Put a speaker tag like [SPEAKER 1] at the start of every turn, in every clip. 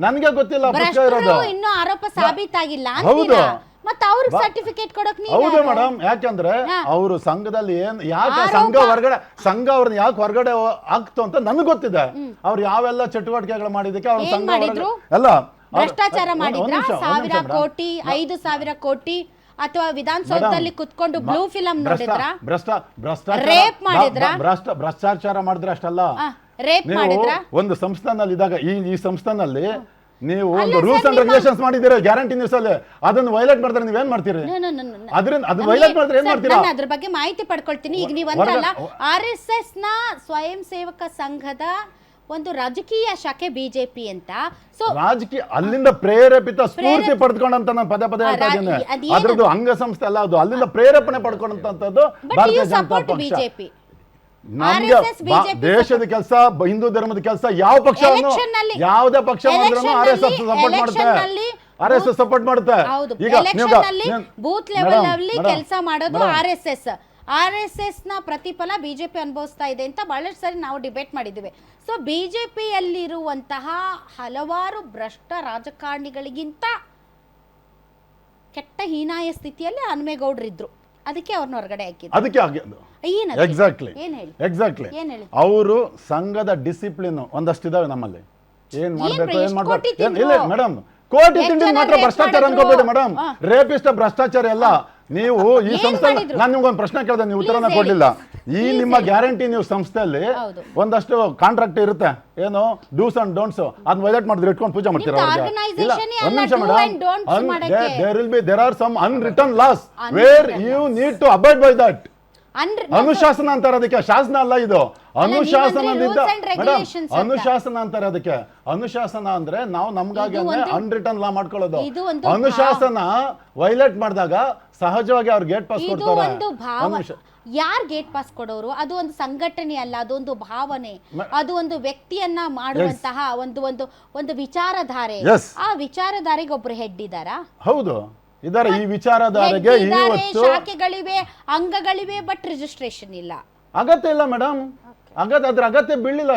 [SPEAKER 1] ನನ್ಗೆ ಗೊತ್ತಿಲ್ಲ ಇರೋದು.
[SPEAKER 2] ಇನ್ನೂ ಆರೋಪ ಸಾಬೀತಾಗಿಲ್ಲ
[SPEAKER 1] ಹೌದು.
[SPEAKER 2] ಮತ್ತೆ ಅವ್ರಿಗೆ ಸರ್ಟಿಫಿಕೇಟ್ ಕೊಡಕ್
[SPEAKER 1] ಹೌದು? ಮೇಡಮ್ ಯಾಕಂದ್ರೆ ಅವರು ಸಂಘದಲ್ಲಿ ಏನ್ ಯಾಕೆ ಸಂಘ ಹೊರಗಡೆ ಸಂಘ ಅವ್ರನ್ನ ಯಾಕೆ ಹೊರಗಡೆ ಆಗ್ತು ಅಂತ ನನಗೆ ಗೊತ್ತಿದೆ. ಅವ್ರು ಯಾವೆಲ್ಲ ಚಟುವಟಿಕೆಗಳು ಮಾಡಿದಕ್ಕೆ ಅವ್ರ ಸಂಘ
[SPEAKER 2] ಮಾಡಿದ್ರು?
[SPEAKER 1] ಅಲ್ಲ
[SPEAKER 2] ಭ್ರಷ್ಟಾಚಾರ ಮಾಡಿದ್ರ? ಸಾವಿರ ಕೋಟಿ ಐದು ಸಾವಿರ ಕೋಟಿ ಅಥವಾ ವಿಧಾನಸೌಧದಲ್ಲಿ ಕುತ್ಕೊಂಡು ಬ್ಲೂ ಫಿಲಂ
[SPEAKER 1] ಭ್ರಷ್ಟ
[SPEAKER 2] ನೋಡಿದ್ರ?
[SPEAKER 1] ಭ್ರಷ್ಟ ಭ್ರಷ್ಟಾಚಾರ
[SPEAKER 2] ರೇಪ್ ಮಾಡಿದ್ರ?
[SPEAKER 1] ಭ್ರ- ಭ್ರಷ್ಟ ಭ್ರಷ್ಟಾಚಾರ ಮಾಡಿದ್ರೆ ಅಷ್ಟಲ್ಲ.
[SPEAKER 2] ರೇಪ್
[SPEAKER 1] ನೀವು
[SPEAKER 2] ಮಾಡಿದ್ರ?
[SPEAKER 1] ಒಂದು ಸಂಸ್ಥಾನಲ್ಲಿ ಇದ್ದಾಗ ಈ ಈ ಸಂಸ್ಥಾನಲ್ಲಿ ನೀವು ಒಂದು ರೂಲ್ಸ್ ಅಂಡ್
[SPEAKER 2] ನಿಮ್ಮ-
[SPEAKER 1] ರೆಗ್ಯುಲೇಷನ್ಸ್ ಮಾಡಿದ್ದೀರಾ? ಗ್ಯಾರಂಟಿ ನ್ಯೂಸ್ ಅಲ್ಲಿ ಅದನ್ನ ವೈಲೇಟ್ ಮಾಡಿದ್ರೆ ನೀವೇನ್ ಮಾಡ್ತೀರಿ?
[SPEAKER 2] No, no, no, no, no.
[SPEAKER 1] ಅದ್ರಿಂದ ಅದು
[SPEAKER 2] ನಮ್ಗೆ-
[SPEAKER 1] ವೈಲೇಟ್ ಮಾಡಿದ್ರೆ ಏನ್
[SPEAKER 2] ಮಾಡ್ತೀರಿ
[SPEAKER 1] ಮಾಡ್ತೀರಾ?
[SPEAKER 2] ನಾನು ಅದ್ರ ಬಗ್ಗೆ ಮಾಹಿತಿ ಪಡ್ಕೊಳ್ತೀನಿ. ಈಗ ನೀವು
[SPEAKER 1] ಹೊರಗ-
[SPEAKER 2] ಅಂದ್ರಲ್ಲ ಆರ್ ಎಸ್ ಎಸ್ನ ಸ್ವಯಂ ಸೇವಕ ಸಂಘದ ಒಂದು ರಾಜಕೀಯ ಶಾಖೆ ಬಿಜೆಪಿ ಅಂತ. ಸೊ
[SPEAKER 1] ರಾಜಕೀಯ ಅಲ್ಲಿಂದ ಪ್ರೇರೇಪಿತ ಸ್ಫೂರ್ತಿ
[SPEAKER 2] ಪಡೆದುಕೊಂಡಂತ
[SPEAKER 1] ಪಡ್ಕೊಂಡಂತ ನಾನು ಪದೇ ಪದೇ ಹೇಳ್ತಾ
[SPEAKER 2] ರಾ-
[SPEAKER 1] ಇದ್ದೇನೆ.
[SPEAKER 2] ಅಂಗ
[SPEAKER 1] ಅದ್ರದ್ದು ಅಂಗಸಂಸ್ಥೆ ಅಲ್ಲ ಅದು. ಅಲ್ಲಿಂದ ಪ್ರೇರೇಪಣೆ ಪಡ್ಕೊಂಡಂತದ್ದು
[SPEAKER 2] ಬಟ್
[SPEAKER 1] ಭಾರತೀಯ
[SPEAKER 2] ಯು
[SPEAKER 1] ಜನತಾ
[SPEAKER 2] ಸಪೋರ್ಟ್
[SPEAKER 1] ಪಕ್ಷ.
[SPEAKER 2] ಬಿಜೆಪಿ
[SPEAKER 1] ನಮ್ಗೆ ದೇಶದ ಕೆಲಸ ಹಿಂದೂ ಧರ್ಮದ ಕೆಲಸ ಯಾವ
[SPEAKER 2] ಪಕ್ಷ
[SPEAKER 1] ಯಾವ್ದೇ ಪಕ್ಷ ಮಾಡಿದ್ರು ಆರ್ ಎಸ್ ಎಸ್ ಸಪೋರ್ಟ್ ಮಾಡುತ್ತೆ. ಆರ್ ಎಸ್ ಎಸ್ ಸಪೋರ್ಟ್ ಮಾಡುತ್ತೆ. ಈಗ
[SPEAKER 2] ಬೂತ್ ಲೆವೆಲ್ ಅಲ್ಲಿ ಕೆಲಸ ಮಾಡೋದು R S S R S ಎಸ್ನ ಪ್ರತಿಫಲ ಬಿಜೆಪಿ ಅನುಭವಿಸ್ತಾ ಇದೆ ಅಂತ ಬಹಳಷ್ಟು ಸರಿ ನಾವು ಡಿಬೇಟ್ ಮಾಡಿದ್ದೀವಿ. ಸೊ ಬಿಜೆಪಿಯಲ್ಲಿರುವಂತಹ ಹಲವಾರು ಭ್ರಷ್ಟ ರಾಜಕಾರಣಿಗಳಿಗಿಂತ ಕೆಟ್ಟ ಹೀನಾಯ ಸ್ಥಿತಿಯಲ್ಲಿ ಹನುಮೇಗೌಡರಿದ್ರು. ಅದಕ್ಕೆ ಅವ್ರನ್ನ ಹೊರಗಡೆ ಹಾಕಿದ್ರು
[SPEAKER 1] ಅದಕ್ಕೆ
[SPEAKER 2] ಏನದು?
[SPEAKER 1] ಎಕ್ಸಾಕ್ಟ್ಲಿ
[SPEAKER 2] ಏನ್ ಹೇಳಿ?
[SPEAKER 1] ಎಕ್ಸಾಕ್ಟ್ಲಿ
[SPEAKER 2] ಏನ್ ಹೇಳಿ?
[SPEAKER 1] ಅವರು ಸಂಘದ ಡಿಸಿಪ್ಲಿನ್ ಒಂದಷ್ಟು ಇದಾವೆ ನಮ್ಮಲ್ಲಿ. ಏನ್ ಮಾಡ್ಬೇಕು ಏನ್ ಮಾಡ್ಬೇಕು? ಇಲ್ಲ? ಮೇಡಮ್ ಕೋಟಿ ತಿಂಡಿ ಮಾತ್ರ ಭ್ರಷ್ಟಾಚಾರ? ಅನ್ಕೋಬೇಡಿ ಮೇಡಮ್. ರೇಪಿಸ್ಟ್ ಭ್ರಷ್ಟಾಚಾರ ಎಲ್ಲ ನೀವು ಈ
[SPEAKER 2] ಏನ್
[SPEAKER 1] ಸಂಸ್ಥೆ
[SPEAKER 2] ಮಾಡಿದ್ರು?
[SPEAKER 1] ನಾನು ನಿಮ್ಗೊಂದು ಪ್ರಶ್ನೆ ಕೇಳಿದೆ ನೀವು ಉತ್ತರನ
[SPEAKER 2] Please
[SPEAKER 1] ಕೊಡ್ಲಿಲ್ಲ ಈ
[SPEAKER 2] Please
[SPEAKER 1] ನಿಮ್ಮ
[SPEAKER 2] ಹೇಳಿ.
[SPEAKER 1] ಗ್ಯಾರಂಟಿ ನೀವು ಸಂಸ್ಥೆಯಲ್ಲಿ
[SPEAKER 2] ಹೌದು.
[SPEAKER 1] ಒಂದಷ್ಟು ಕಾಂಟ್ರಾಕ್ಟ್ ಇರುತ್ತೆ ಏನು ಡೂಸ್ ಅಂಡ್ ಡೋಂಟ್ಸ್ ಅದನ್ನ ವೈಲೇಟ್ ಮಾಡಿದ್ರೆ ಇಟ್ಕೊಂಡು ಪೂಜೆ ಮಾಡ್ತೀರಾ
[SPEAKER 2] ನಿಮ್ದು
[SPEAKER 1] ಅವ್ರಿಗೆ? ಇಲ್ಲ
[SPEAKER 2] organization ಏ
[SPEAKER 1] ಒಂದ್
[SPEAKER 2] ಅಲ್ಲ,
[SPEAKER 1] ನಿಮಿಷ
[SPEAKER 2] do
[SPEAKER 1] ಮೇಡಮ್
[SPEAKER 2] and don'ts ಮಾಡಕ್ಕೆ.
[SPEAKER 1] There will be there are some unwritten laws where you need to abide by that
[SPEAKER 2] ಅನ್ರಿ
[SPEAKER 1] ಅನುಶಾಸನ ಅಂತಾರೆ ಅದಕ್ಕೆ ಶಾಸನ ಅಲ್ಲ ಇದು ಅನುಶಾಸನದಿಂದ
[SPEAKER 2] ಅಂತ.
[SPEAKER 1] ಅನುಶಾಸನ ಅಂತಾರೆ ಅದಕ್ಕೆ. ಅನುಶಾಸನ ಅಂದ್ರೆ ನಾವು ನಮ್ಗಾಗಿ
[SPEAKER 2] ಅನ್ ಒಂದು-
[SPEAKER 1] ಅನ್ರಿಟರ್ನ್ ಲಾ ಮಾಡ್ಕೊಳ್ಳೋದು. ಅನುಶಾಸನ ವೈಲೇಟ್ ಮಾಡಿದಾಗ ಸಹಜವಾಗಿ ಅವ್ರು ಗೇಟ್ ಪಾಸ್ ಕೊಡ್ತಾರೆ.
[SPEAKER 2] ಯಾರ್ ಗೇಟ್ ಪಾಸ್ ಕೊಡೋರು? ಅದು ಒಂದು ಸಂಘಟನೆ ಅಲ್ಲ ಅದೊಂದು ಭಾವನೆ. ಅದು ಒಂದು ವ್ಯಕ್ತಿಯನ್ನ ಮಾಡುವಂತಹ ಒಂದು ಒಂದು ಒಂದು ವಿಚಾರಧಾರೆ. ಆ ವಿಚಾರಧಾರೆಗೆ ಒಬ್ರು ಹೆಡ್ ಇದ್ದಾರಾ?
[SPEAKER 1] ಹೌದು. ಇದರ ಈ ವಿಚಾರಧಾರೆಗೆ
[SPEAKER 2] ಶಾಖೆಗಳಿವೆ ಅಂಗಗಳಿವೆ ಬಟ್ ರಿಜಿಸ್ಟ್ರೇಷನ್ ಇಲ್ಲ.
[SPEAKER 1] ಅಗತ್ಯ ಇಲ್ಲ ಮೇಡಮ್ ಅಗತ್ಯ ಅದ್ರ ಅಗತ್ಯ ಬೀಳಿಲ್ಲ.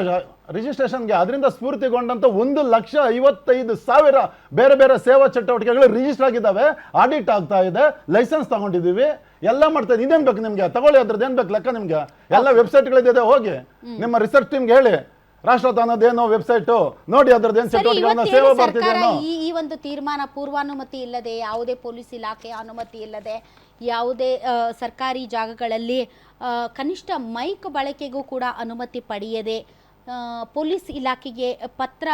[SPEAKER 1] ರಿಜಿಸ್ಟ್ರೇಷನ್ಗೆ ಅದರಿಂದ ಸ್ಫೂರ್ತಿಗೊಂಡಂತ ಒಂದು ಲಕ್ಷ ಐವತ್ತೈದು ಸಾವಿರ ಬೇರೆ ಬೇರೆ ಸೇವಾ ಚಟುವಟಿಕೆಗಳು ರಿಜಿಸ್ಟರ್ ಆಗಿದ್ದಾವೆ. ಆಡಿಟ್ ಆಗ್ತಾ ಇದೆ. ಲೈಸೆನ್ಸ್ ತಗೊಂಡಿದ್ದೀವಿ. ಎಲ್ಲ ಮಾಡ್ತಾ ಇದೆ. ಇದೇನ್ ಬೇಕು ನಿಮ್ಗೆ? ತಗೊಳ್ಳಿ ಅದ್ರದ್ದು ಏನ್ ಬೇಕು ಲೆಕ್ಕ ನಿಮ್ಗೆ? ಎಲ್ಲ ವೆಬ್ಸೈಟ್ಗಳಿದೆ ಹೋಗಿ. ನಿಮ್ಮ ರಿಸರ್ಚ್ ಟೀಮ್ಗೆ ಹೇಳಿ. ರಾಷ್ಟ್ರ ಅನ್ನೋದೇನೋ ವೆಬ್ಸೈಟ್ ನೋಡಿ ಅದ್ರದ್ದು ಚಟುವಟಿಕೆಗಳನ್ನ ಸೇವೆ
[SPEAKER 2] ಈ ಒಂದು ತೀರ್ಮಾನ ಪೂರ್ವಾನುಮತಿ ಇಲ್ಲದೆ ಯಾವುದೇ ಪೊಲೀಸ್ ಇಲಾಖೆ ಅನುಮತಿ ಇಲ್ಲದೆ ಯಾವುದೇ ಸರ್ಕಾರಿ ಜಾಗಗಳಲ್ಲಿ ಕನಿಷ್ಠ ಮೈಕ್ ಬಳಕೆಗೂ ಕೂಡ ಅನುಮತಿ ಪಡೆಯದೆ ಪೊಲೀಸ್ ಇಲಾಖೆಗೆ ಪತ್ರ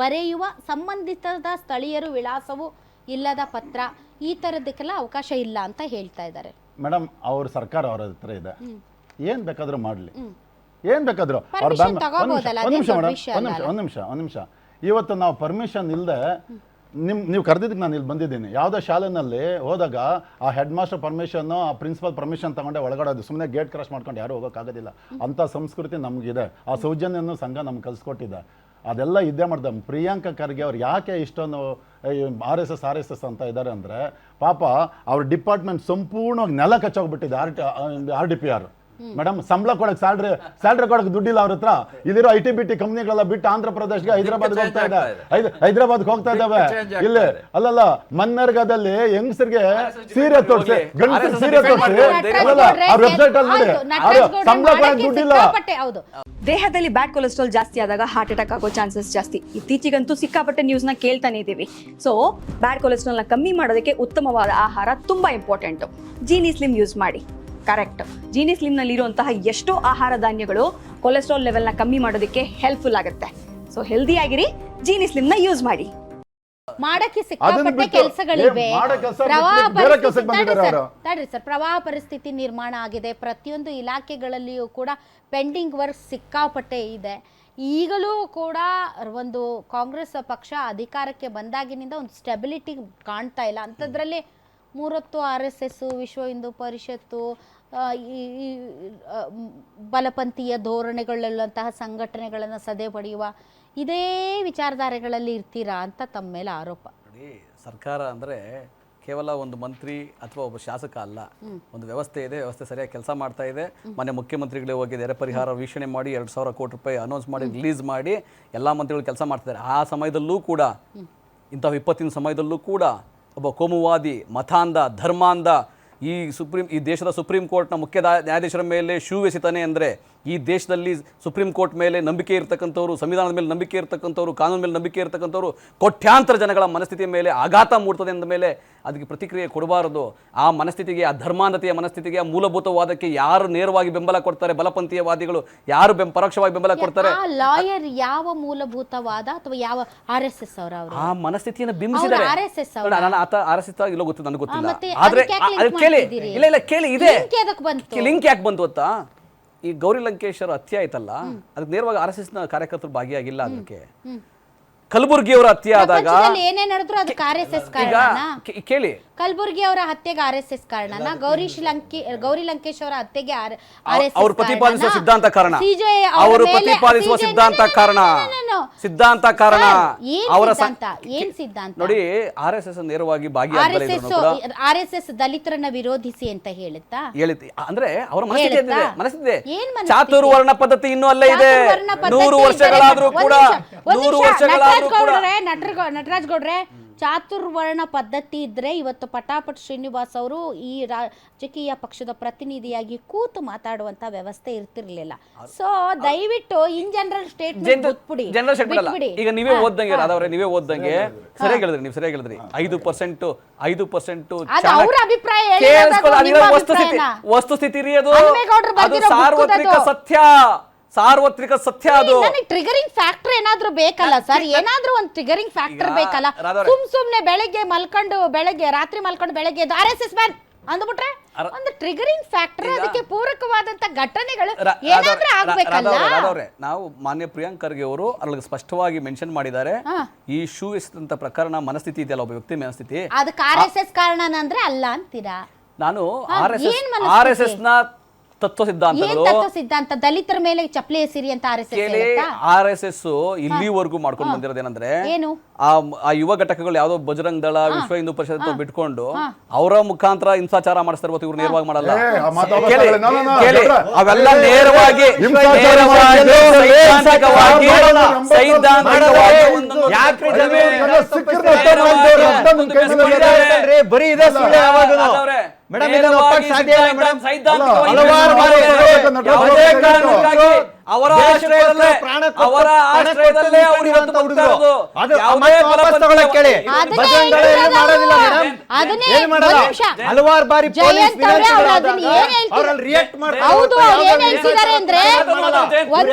[SPEAKER 2] ಬರೆಯುವ ಸಂಬಂಧಿತದ ಸ್ಥಳೀಯರು ವಿಳಾಸವು ಇಲ್ಲದ ಪತ್ರ ಈ ಥರದಕ್ಕೆಲ್ಲ ಅವಕಾಶ ಇಲ್ಲ ಅಂತ ಹೇಳ್ತಾ ಇದ್ದಾರೆ.
[SPEAKER 1] ಮೇಡಮ್ ಅವ್ರ ಸರ್ಕಾರ ಅವ್ರ ಹತ್ರ ಇದೆ. ಏನ್ ಬೇಕಾದ್ರೂ ಮಾಡ್ಲಿ. ಏನು ಬೇಕಾದ್ರೂ ಅವ್ರ ಒಂದ್ ನಿಮಿಷ ಮೇಡಮ್. ಒಂದ್ ನಿಮಿಷ ಒಂದ್ ನಿಮಿಷ ಇವತ್ತು ನಾವು ಪರ್ಮಿಷನ್ ಇಲ್ಲದೆ ನಿಮ್ ನೀವು ಕರೆದಿದ್ದಕ್ಕೆ ನಾನು ಇಲ್ಲಿ ಬಂದಿದ್ದೀನಿ. ಯಾವುದೋ ಶಾಲೆನಲ್ಲಿ ಹೋದಾಗ ಆ ಹೆಡ್ ಮಾಸ್ಟರ್ ಪರ್ಮಿಷನ್ನು ಆ ಪ್ರಿನ್ಸಿಪಲ್ ಪರ್ಮಿಷನ್ ತಗೊಂಡೆ ಒಳಗಡೆ ಸುಮ್ಮನೆ ಗೇಟ್ ಕ್ರಾಸ್ ಮಾಡ್ಕೊಂಡು ಯಾರು ಹೋಗೋಕ್ಕಾಗೋದಿಲ್ಲ. ಅಂಥ ಸಂಸ್ಕೃತಿ ನಮಗಿದೆ. ಆ ಸೌಜನ್ಯನ ಸಂಘ ನಮ್ಗೆ ಕಲಿಸ್ಕೊಟ್ಟಿದೆ. ಅದೆಲ್ಲ ಇದ್ದೇ ಮಾಡ್ದೆ. ಪ್ರಿಯಾಂಕಾ ಖರ್ಗೆ ಅವ್ರು ಯಾಕೆ ಇಷ್ಟೊಂದು R S S R S S ಅಂತ ಇದ್ದಾರೆ ಅಂದರೆ ಪಾಪ ಅವ್ರ ಡಿಪಾರ್ಟ್ಮೆಂಟ್ ಸಂಪೂರ್ಣವಾಗಿ ನೆಲ ಕಚ್ಚೋಗ್ಬಿಟ್ಟಿದೆ R T R D P R madam ಸಂಬಳ ಕೊಡಕ್ ಸ್ಯಾಲ್ರಿ ಸ್ಯಾಲ್ರಿ ಕೊಡಕ್ ದುಡ್ಡಿಲ್ಲ ಅವ್ರ ಹತ್ರ. ಇಲ್ಲಿರೋ ಐ ಟಿ ಬಿ ಟಿ ಕಂಪ್ನಿಗಳೆಲ್ಲ ಬಿಟ್ಟು ಆಂಧ್ರ ಪ್ರದೇಶ್ಗೆ ಹೈದರಾಬಾದ್ಗೆ ಹೋಗ್ತಾ ಇದೆ. ಹೈದರಾಬಾದ್ ಹೈದರಾಬಾದ್ಗೆ ಹೋಗ್ತಾ ಇದ್ದಾವೆ. ಇಲ್ಲಿ ಅಲ್ಲಲ್ಲ ಮನ್ನರ್ಗದಲ್ಲಿ ಹೆಂಗಸರಿಗೆ ಸೀರೆ ತೋರಿಸಿ
[SPEAKER 3] RSS
[SPEAKER 1] ಸೀರೆ ತೋರಿಸಿ ಅಲ್ಲಲ್ಲ ಅವ್ರ ವೆಬ್ಸೈಟ್ ಅಲ್ಲಿ ನೋಡಿ ಸಂಬಳ
[SPEAKER 2] ಕೊಡಕ್
[SPEAKER 1] ದುಡ್ಡಿಲ್ಲ.
[SPEAKER 2] ಹೌದು.
[SPEAKER 4] ದೇಹದಲ್ಲಿ ಬ್ಯಾಡ್ ಕೊಲೆಸ್ಟ್ರಾಲ್ ಜಾಸ್ತಿ ಆದಾಗ ಹಾರ್ಟ್ ಅಟ್ಯಾಕ್ ಆಗೋ ಚಾನ್ಸಸ್ ಜಾಸ್ತಿ. ಇತ್ತೀಚೆಗಂತೂ ಸಿಕ್ಕಾಪಟ್ಟೆ ನ್ಯೂಸ್ನ ಕೇಳ್ತಾನೆ ಇದೀವಿ. ಸೊ ಬ್ಯಾಡ್ನ ಕಮ್ಮಿ ಮಾಡೋದಕ್ಕೆ ಉತ್ತಮವಾದ ಆಹಾರ ತುಂಬಾ ಇಂಪಾರ್ಟೆಂಟ್ ಜೀನಿ ಸ್ಲಿಮ್ ಯೂಸ್ ಮಾಡಿ. ಕರೆಕ್ಟ್. ಜೀನಿ ಸ್ಲಿಮ್ನಲ್ಲಿ ಇರುವಂತಹ ಎಷ್ಟೋ ಆಹಾರ ಧಾನ್ಯಗಳು ಕೊಲೆಸ್ಟ್ರಾಲ್ ಲೆವೆಲ್ನ ಕಮ್ಮಿ ಮಾಡೋದಕ್ಕೆ ಹೆಲ್ಪ್ಫುಲ್ ಆಗುತ್ತೆ. ಸೊ ಹೆಲ್ದಿ ಆಗಿರಿ ಜೀನಿ ಸ್ಲಿಮ್ನ ಯೂಸ್ ಮಾಡಿ.
[SPEAKER 2] ಮಾಡಕ್ಕೆ ಸಿಕ್ಕಾಪಟ್ಟೆ ಕೆಲಸಗಳಿವೆ
[SPEAKER 1] ಏ, ಮಾಡೋ ಕೆಲ್ಸ
[SPEAKER 2] ಪ್ರವಾಹ ಪರಿಸ್ಥಿತಿ- ತಡ್ರಿ ಸರ್, ತಡ್ರಿ ಸರ್ ಪ್ರವಾಹ ಪರಿಸ್ಥಿತಿ ನಿರ್ಮಾಣ ಆಗಿದೆ. ಪ್ರತಿಯೊಂದು ಇಲಾಖೆಗಳಲ್ಲಿಯೂ ಕೂಡ ಪೆಂಡಿಂಗ್ ವರ್ಕ್ ಸಿಕ್ಕಾಪಟ್ಟೆ ಇದೆ. ಈಗಲೂ ಕೂಡ ಒಂದು ಕಾಂಗ್ರೆಸ್ ಪಕ್ಷ ಅಧಿಕಾರಕ್ಕೆ ಬಂದಾಗಿನಿಂದ ಒಂದು ಸ್ಟೆಬಿಲಿಟಿ ಕಾಣ್ತಾ ಇಲ್ಲ. ಅಂಥದ್ರಲ್ಲಿ ಮೂರತ್ತು ಆರ್ ಎಸ್ ಎಸ್, ವಿಶ್ವ ಹಿಂದೂ ಪರಿಷತ್ತು ಈ ಬಲಪಂಥೀಯ ಧೋರಣೆಗಳಲ್ಲಂತಹ ಸಂಘಟನೆಗಳನ್ನು ಸದೆ ಪಡೆಯುವ ಇದೇ ವಿಚಾರಧಾರೆಗಳಲ್ಲಿ ಇರ್ತೀರಾ ಅಂತ ತಮ್ಮ ಮೇಲೆ ಆರೋಪ.
[SPEAKER 3] ನೋಡಿ, ಸರ್ಕಾರ ಅಂದರೆ ಕೇವಲ ಒಂದು ಮಂತ್ರಿ ಅಥವಾ ಒಬ್ಬ ಶಾಸಕ ಅಲ್ಲ. ಒಂದು ವ್ಯವಸ್ಥೆ ಇದೆ, ವ್ಯವಸ್ಥೆ ಸರಿಯಾಗಿ ಕೆಲಸ ಮಾಡ್ತಾ ಇದೆ. ಮನೆ ಮುಖ್ಯಮಂತ್ರಿಗಳೇ ಹೋಗಿ ನೆರೆ ಪರಿಹಾರ ವೀಕ್ಷಣೆ ಮಾಡಿ ಎರಡು ಸಾವಿರ ಕೋಟಿ ರೂಪಾಯಿ ಅನೌನ್ಸ್ ಮಾಡಿ ರಿಲೀಸ್ ಮಾಡಿ, ಎಲ್ಲ ಮಂತ್ರಿಗಳು ಕೆಲಸ ಮಾಡ್ತಿದ್ದಾರೆ. ಆ ಸಮಯದಲ್ಲೂ ಕೂಡ ಇಂತಹ ವಿಪತ್ತಿನ ಸಮಯದಲ್ಲೂ ಕೂಡ ಒಬ್ಬ ಕೋಮುವಾದಿ ಮತಾಂಧ, ಧರ್ಮಾಂಧ ಈ ಸುಪ್ರೀಂ, ಈ ದೇಶದ ಸುಪ್ರೀಂ ಕೋರ್ಟ್ನ ಮುಖ್ಯ ನ್ಯಾಯ- ನ್ಯಾಯಾಧೀಶರ ಮೇಲೆ ಶೂ ಎಸಿತಾನೆ ಅಂದರೆ ಈ ದೇಶದಲ್ಲಿ ಸುಪ್ರೀಂ ಕೋರ್ಟ್ ಮೇಲೆ ನಂಬಿಕೆ ಇರ್ತಕ್ಕಂಥವ್ರು, ಸಂವಿಧಾನದ ಮೇಲೆ ನಂಬಿಕೆ ಇರ್ತಕ್ಕಂಥವ್ರು, ಕಾನೂನು ಮೇಲೆ ನಂಬಿಕೆ ಇರ್ತಕ್ಕಂಥವ್ರು ಕೋಟ್ಯಾಂತರ ಜನಗಳ ಮನಸ್ಥಿತಿಯ ಮೇಲೆ ಆಘಾತ ಮೂಡ್ತದೆ ಅಂದ ಮೇಲೆ ಅದಕ್ಕೆ ಪ್ರತಿಕ್ರಿಯೆ ಕೊಡಬಾರದು. ಆ ಮನಸ್ಥಿತಿಗೆ ಆ ಧರ್ಮಾಂಧತೆಯ ಮನಸ್ಥಿತಿಗೆ ಆ ಮೂಲಭೂತವಾದಕ್ಕೆ ಯಾರು ನೇರವಾಗಿ ಬೆಂಬಲ ಕೊಡ್ತಾರೆ? ಬಲಪಂಥೀಯವಾದಿಗಳು ಯಾರು ಬೆಂ ಪರೋಕ್ಷವಾಗಿ ಬೆಂಬಲ ಕೊಡ್ತಾರೆ?
[SPEAKER 2] ಲಾಯರ್ ಯಾವ ಮೂಲಭೂತವಾದ ಅಥವಾ ಯಾವ ಆರ್ ಎಸ್ ಎಸ್ ಅವರ
[SPEAKER 3] ಆ ಮನಸ್ಥಿತಿಯನ್ನು ಬಿಂಬಿಸಿದ್ದಾರೆ.
[SPEAKER 2] ಆರ್ ಎಸ್ ಎಸ್
[SPEAKER 3] ನೋಡು, ನಾನು ಆತ ಆರ್ ಎಸ್ ಎಸ್ ಇಲ್ಲೋ ಗೊತ್ತಿಲ್ಲ ನನಗೆ ಗೊತ್ತಿಲ್ಲ. ಆದ್ರೆ ಕೇಳಿ. ಇಲ್ಲ ಇಲ್ಲ ಕೇಳಿ ಇದೆ? ಲಿಂಕ್ ಯಾಕೆ ಬಂತು ಗೊತ್ತಾ? ಈ ಗೌರಿ ಲಂಕೇಶ್ವರ ಹತ್ಯೆ ಆಯ್ತಲ್ಲ? ಅದಕ್ಕೆ ನೇರವಾಗಿ ಆರ್ ಎಸ್ ಎಸ್ನ ಕಾರ್ಯಕರ್ತರು ಭಾಗಿಯಾಗಿಲ್ಲ ಅದಕ್ಕೆ. ಕಲಬುರ್ಗಿ ಅವರ ಹತ್ಯೆ ಆದಾಗ
[SPEAKER 2] ಪ್ರಪಂಚದಲ್ಲಿ ಏನೇ ನಡೆದ್ರು ಅದಕ್ಕೆ ಆರ್ ಎಸ್ ಎಸ್
[SPEAKER 3] ಈಗ
[SPEAKER 2] ಕಾರಣನಾ
[SPEAKER 3] ಕೇ- ಕೇಳಿ
[SPEAKER 2] ಕಲಬುರ್ಗಿ ಅವರ ಹತ್ಯೆಗೆ ಆರ್ ಎಸ್ ಎಸ್ ಕಾರಣನ ಗೌರಿ ಲಂಕಿ ಗೌರಿ ಲಂಕೇಶ್ ಅವರ ಹತ್ಯೆಗೆ ಆರ್ ಎಸ್
[SPEAKER 3] ಅವ್ರು ಪ್ರತಿಪಾದಿಸುವ ಸಿದ್ಧಾಂತ ಕಾರಣ ಅವರು ಪ್ರತಿಪಾದಿಸುವ ಸಿದ್ಧಾಂತ ಕಾರಣ ಸಿದ್ಧಾಂತ ಕಾರಣ ಅವರ ಸ-
[SPEAKER 2] ಸಿದ್ಧಾಂತ? ಏನ್ ಸಿದ್ಧಾಂತ?
[SPEAKER 3] ನೋಡಿ ಆರ್ ಎಸ್ ಎಸ್ ನೇರವಾಗಿ
[SPEAKER 2] ಆರ್
[SPEAKER 3] ಭಾಗಿಯಾಗಲ್ಲ
[SPEAKER 2] ಎಸ್ ಎಸ್
[SPEAKER 3] ಕೂಡ
[SPEAKER 2] ಆರ್ ಎಸ್ ಎಸ್ ದಲಿತರನ್ನ ವಿರೋಧಿಸಿ ಅಂತ ಹೇಳುತ್ತಾ?
[SPEAKER 3] ಹೇಳಿತಿ ಅಂದ್ರೆ ಅವರ ಮನಸ್ಥಿತಿ
[SPEAKER 2] ಹೇಳುತ್ತಾ?
[SPEAKER 3] ಏನಿದೆ ಮನಸ್ಥಿತಿ
[SPEAKER 2] ಏನ್ ಮನಸ್ಥಿತಿ?
[SPEAKER 3] ಚಾತುರ್ವರ್ಣ ಪದ್ಧತಿ ಇನ್ನೂ ಅಲ್ಲೇ ಇದೆ.
[SPEAKER 2] ಚಾತುರ್ವರ್ಣ ಪದ್ಧತಿ
[SPEAKER 3] ನೂರು ವರ್ಷಗಳಾದ್ರೂ
[SPEAKER 2] ಒಂದ್
[SPEAKER 3] ಕೂಡ
[SPEAKER 2] ನಿಮಿಷ, ಒಂದ್
[SPEAKER 3] ನೂರು ವರ್ಷಗಳಾದ್ರೂ ಕೂಡ.
[SPEAKER 2] ಗೌಡ್ರೆ, ನಟರಾಜ್ ಗೌಡ್ರೆ ಚಾತುರ್ವರ್ಣ ಪದ್ಧತಿ ಇದ್ರೆ ಇವತ್ತು ಪಟಾಪಟ್ ಶ್ರೀನಿವಾಸ್ ಅವರು ಈ ರಾಜಕೀಯ ಪಕ್ಷದ ಪ್ರತಿನಿಧಿಯಾಗಿ ಕೂತು ಮಾತಾಡುವಂತ ವ್ಯವಸ್ಥೆ ಇರ್ತಿರ್ಲಿಲ್ಲ. ಸೊ ದಯವಿಟ್ಟು ಇನ್ ಜನರಲ್ ಸ್ಟೇಟ್ಮೆಂಟ್ ಬಿಟ್ಬಿಡಿ.
[SPEAKER 3] ಜನರಲ್ ಸ್ಟೇಟ್ಮೆಂಟ್ ಈಗ ನೀವೇ ಓದ್ದಂಗೆ ರಾಧವ್ರೆ ನೀವೇ ಓದ್ದಂಗೆ ಸರಿಯಾಗಿ ಹೇಳಿದ್ರಿ. ನೀವು ಸರಿಯಾಗಿ ಹೇಳಿದ್ರಿ. ಐದು ಪರ್ಸೆಂಟ್ ಐದು ಪರ್ಸೆಂಟ್
[SPEAKER 2] ಅದು ಅವ್ರ ಅಭಿಪ್ರಾಯ
[SPEAKER 3] ವಸ್ತುಸ್ಥಿತಿ? ವಸ್ತುಸ್ಥಿತಿ ರೀ ಅದು. ಸಾರ್ವತ್ರಿಕ ಸತ್ಯ. ಸಾರ್ವತ್ರಿಕ ಸತ್ಯ ಅದು.
[SPEAKER 2] ಟ್ರಿಗರಿಂಗ್ ಫ್ಯಾಕ್ಟರ್ ಏನಾದ್ರೂ ಬೇಕಲ್ಲ ಸರ್? ಏನಾದ್ರೂ ಒಂದು ಟ್ರಿಗರಿಂಗ್ ಫ್ಯಾಕ್ಟರ್ ಬೇಕಲ್ಲ? ಸುಮ್ ಸುಮ್ನೆ ಬೆಳಗ್ಗೆ ಮಲ್ಕೊಂಡು ಬೆಳಗ್ಗೆ ರಾತ್ರಿ ಮಲ್ಕೊಂಡು ಬೆಳಗ್ಗೆ ಆರ್ ಎಸ್ ಎಸ್ ಮ್ಯಾನ್ ಅಂದ್ಬಿಟ್ರೆ ಒಂದು ಟ್ರಿಗರಿಂಗ್ ಫ್ಯಾಕ್ಟರ್ ಅದಕ್ಕೆ ಪೂರಕವಾದಂತ ಘಟನೆಗಳು ಏನಾದ್ರೂ ಆಗ್ಬೇಕಲ್ಲ?
[SPEAKER 3] ನಾವು ಮಾನ್ಯ ಪ್ರಿಯಾಂಕ್ ಖರ್ಗೆ ಅವರು ಅಲ್ಲಿ ಸ್ಪಷ್ಟವಾಗಿ ಮೆನ್ಷನ್ ಮಾಡಿದ್ದಾರೆ. ಈ ಶೂ ಎಸೆದಂತ ಪ್ರಕರಣ ಮನಸ್ಥಿತಿ ಇದೆಯಲ್ಲ ಒಬ್ಬ ವ್ಯಕ್ತಿ ಮನಸ್ಥಿತಿ.
[SPEAKER 2] ಅದಕ್ಕೆ ಆರ್ ಎಸ್ ಎಸ್ ಕಾರಣನಂದ್ರೆ ಅಲ್ಲ ಅಂತೀರಾ?
[SPEAKER 3] ನಾನು R S S R S ಎಸ್ನ ತತ್ವ ಸಿದ್ಧಾಂತಗಳು
[SPEAKER 2] ತತ್ವ ಸಿದ್ಧಾಂತ ದಲಿತರ ಮೇಲೆ ಚಪ್ಪಲಿ ಎಸಿರಿ ಅಂತ R S S
[SPEAKER 3] R S S ಇಲ್ಲಿವರೆಗೂ ಮಾಡ್ಕೊಂಡು ಬಂದಿರೋದೇನಂದ್ರೆ
[SPEAKER 2] ಏನು?
[SPEAKER 3] ಆ ಯುವ ಘಟಕಗಳು ಯಾವ್ದೋ ಬಜರಂಗ್ ದಳ ವಿಶ್ವ ಹಿಂದೂ ಪರಿಷತ್ ಬಿಟ್ಕೊಂಡು ಅವರ ಮುಖಾಂತರ ಹಿಂಸಾಚಾರ ಮಾಡಿಸ್ತಾರೆ ಇರ್ಬೋದು ಇವ್ರು ನೇರವಾಗಿ ಮಾಡಲ್ಲ. ಅವೆಲ್ಲ ನೇರವಾಗಿ ಸೈದ್ಧಾಂತಿಕವಾಗಿ.
[SPEAKER 5] ಬರೀ ಇದೆ ಮೇಡಮ್ ಸಾಧ್ಯ ಇಲ್ಲ ಮೇಡಮ್. ಹಲವಾರು ಬಾರಿ
[SPEAKER 3] ಅವರ ಅವರ ಆಶ್ರಯದಲ್ಲೇ ಇವತ್ತು. ಇರೋದು. ಯಾವುದೇ
[SPEAKER 5] ಕೇಳಿ. ಹಲವಾರು ಬಾರಿ
[SPEAKER 2] ಜಯಂತ್
[SPEAKER 5] ಪೊಲೀಸ್
[SPEAKER 2] ಅವ್ರೆ ಅವ್ರು ಅದನ್ನ ಏನ್ ಹೇಳ್ತಿದ್ದಾರೆ?
[SPEAKER 5] ಅವ್ರಲ್ಲಿ ರಿಯಾಕ್ಟ್ ಮಾಡ್ತಾರೆ
[SPEAKER 2] ಹೌದು
[SPEAKER 5] ಹೊರತು
[SPEAKER 2] ಅವ್ರು ಏನ್ ಹೇಳ್ತಿದ್ದಾರೆ ಅಂದ್ರೆ. ಒಂದ್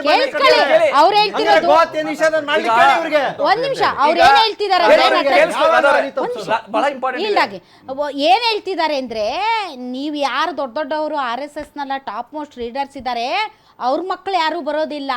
[SPEAKER 2] ಕೇಳಿಸ್ಕೊಳ್ಳಿ? ಅವ್ರು ಹೇಳ್ತಿರೋದು ಒಂದ್ ನಿಮಿಷ ಅವ್ರು
[SPEAKER 5] ಈಗ
[SPEAKER 2] ಏನ್ ಹೇಳ್ತಿದ್ದಾರೆ ಏನ್ ಹೇಳ್ತಿದ್ದಾರೆ ಅಂದ್ರೆ ನೀವ್ ಯಾರು ದೊಡ್ಡ ದೊಡ್ಡವರು ಆರ್ ಎಸ್ ಎಸ್ ನಲ್ಲ ಟಾಪ್ ಮೋಸ್ಟ್ ಲೀಡರ್ಸ್ ಇದ್ದಾರೆ. ಅವ್ರ ಮಕ್ಕಳು ಯಾರು ಬರೋದಿಲ್ಲ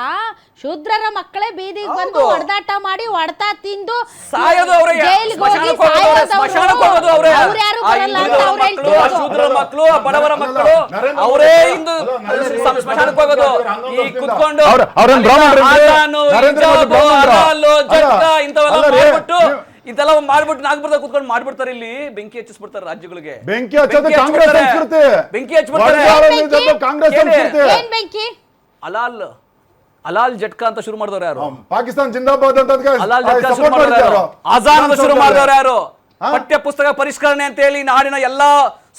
[SPEAKER 2] ಶೂದ್ರರ ಮಕ್ಕಳೇ ಬೀದಿಗೆ ಬಂದು
[SPEAKER 3] ಹೌದು.
[SPEAKER 2] ಹೊಡೆದಾಟ ಮಾಡಿ ಹೊಡೆತ ತಿಂದು
[SPEAKER 3] ಸಾಯೋದು ಅವ್ರೇ.
[SPEAKER 2] ಜೈಲಿಗೆ ಹೋಗಿ
[SPEAKER 3] ಸ್ಮಶಾನಕ್ಕೆ ಹೋಗೋದು ಅವ್ರೇ,
[SPEAKER 2] ಸಾಯೋದು ಅವ್ರು.
[SPEAKER 3] ಸ್ಮಶಾನಕ್ಕೆ ಹೋಗೋದು ಅವ್ರೇ.
[SPEAKER 2] ಅವ್ರು ಯಾರು
[SPEAKER 3] ಆ
[SPEAKER 2] ಬರಲ್ಲ ಅಂತ
[SPEAKER 3] ಹಿಂದುಳಿದ
[SPEAKER 2] ಅವ್ರು
[SPEAKER 3] ಮಕ್ಕಳು, ಆ
[SPEAKER 2] ಹೇಳ್ತಿರೋದು
[SPEAKER 3] ಶೂದ್ರ ಮಕ್ಕಳು ಆ ಬಡವರ ಮಕ್ಕಳು ಅವರೇ
[SPEAKER 1] ಮೋದಿ
[SPEAKER 3] ಇಂದು
[SPEAKER 1] ಅಲ್ಲ, ನರೇಂದ್ರ
[SPEAKER 3] ಸಮ- ಸ್ಮಶಾನಕ್ಕೆ ಹೋಗೋದು ಈ
[SPEAKER 1] ವರ್ಷದಿಂದ.
[SPEAKER 3] ಕುತ್ಕೊಂಡು
[SPEAKER 1] ಅವ್ರು- ಅವ್ರೇನ್ ಬ್ರಾಹ್ಮಣರು ಇದ್ರೆ?
[SPEAKER 3] ಆದಾನು,
[SPEAKER 1] ನರೇಂದ್ರ ಮೋದಿ
[SPEAKER 3] ಹಿಜಾಬು,
[SPEAKER 1] ಬ್ರಾಹ್ಮಣರ?
[SPEAKER 3] ಹಲಾಲು, ಜಟ್ಕ
[SPEAKER 1] ಅಲ್ಲ,
[SPEAKER 3] ಇಂಥವೆಲ್ಲ
[SPEAKER 1] ಅಲ್ಲ ರೀ,
[SPEAKER 3] ಮಾಡ್ಬಿಟ್ಟು
[SPEAKER 1] ನೀವು-
[SPEAKER 3] ಇದೆಲ್ಲ ಮಾಡ್ಬಿಟ್ಟು ನಾಗ್ಪುರದ ಕುತ್ಕೊಂಡು ಮಾಡ್ಬಿಡ್ತಾರೆ ಇಲ್ಲಿ ಬೆಂಕಿ ಹಚ್ಚಿಸ್ಬಿಡ್ತಾರೆ ರಾಜ್ಯಗಳಿಗೆ
[SPEAKER 1] ಬೆಂಕಿ ಹಚ್ಚೋದು ಕಾಂಗ್ರೆಸ್
[SPEAKER 3] ಹಚ್ಬಿಡ್ತಾರೆ.
[SPEAKER 1] ಸಂಸ್ಕೃತಿ
[SPEAKER 3] ಬೆಂಕಿ ಹಚ್ಬಿಡ್ತಾರೆ
[SPEAKER 1] ವರ್ಗಾವಣೆ
[SPEAKER 2] ಬೆಂಕಿ?
[SPEAKER 1] ಜೊತೆ ಕಾಂಗ್ರೆಸ್
[SPEAKER 3] ಕೇಳಿ.
[SPEAKER 1] ಸಂಸ್ಕೃತಿ
[SPEAKER 2] ಏನ್ ಬೆಂಕಿ
[SPEAKER 3] ಅಲಾಲ್ ಅಲಾಲ್ ಜಟ್ಕಾ ಅಂತ ಶುರು ಮಾಡಿದವ್ರು ಯಾರು?
[SPEAKER 1] ಪಾಕಿಸ್ತಾನ ಜಿಂದಾಬಾದ್ ಅಂತ
[SPEAKER 3] ಅಲಾಲ್ ಜಟ್ಕಾ ಶುರು ಮಾಡಿದವರು ಅಜಾನ್ ಅಂತ ಶುರು ಮಾಡಿದವರು ಯಾರು? ಪಠ್ಯ ಪುಸ್ತಕ ಪರಿಷ್ಕರಣೆ ಅಂತ ಹೇಳಿ ನಾಡಿನ ಎಲ್ಲಾ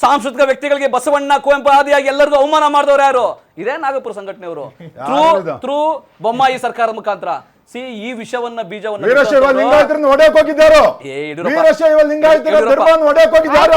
[SPEAKER 3] ಸಾಂಸ್ಕೃತಿಕ ವ್ಯಕ್ತಿಗಳಿಗೆ ಬಸವಣ್ಣ ಕುವೆಂಪು ಆದಿಯಾಗಿ ಎಲ್ಲರಿಗೂ ಅವಮಾನ ಮಾಡಿದವರು ಯಾರು? ಇದೇ ನಾಗಪುರ ಸಂಘಟನೆಯವರು. ಥ್ರೂ
[SPEAKER 1] ತ್ರೂ
[SPEAKER 3] ಥ್ರೂ ಬೊಮ್ಮಾಯಿ ಸರ್ಕಾರ ಮುಖಾಂತರ. ಸಿ ಈ ವಿಷಯವನ್ನ ಬೀಜವನ್ನ
[SPEAKER 1] ವೀರಶೈವ ಲಿಂಗಾಯತರನ್ನ ಹೊಡೆಯಕ್ ಹೋಗಿದ್ದಾರು. ವೀರಶೈವ ಲಿಂಗಾಯತರ. ಧರ್ಮವನ್ನು ಹೊಡೆಯಕ್ ಹೋಗಿದ್ದಾರು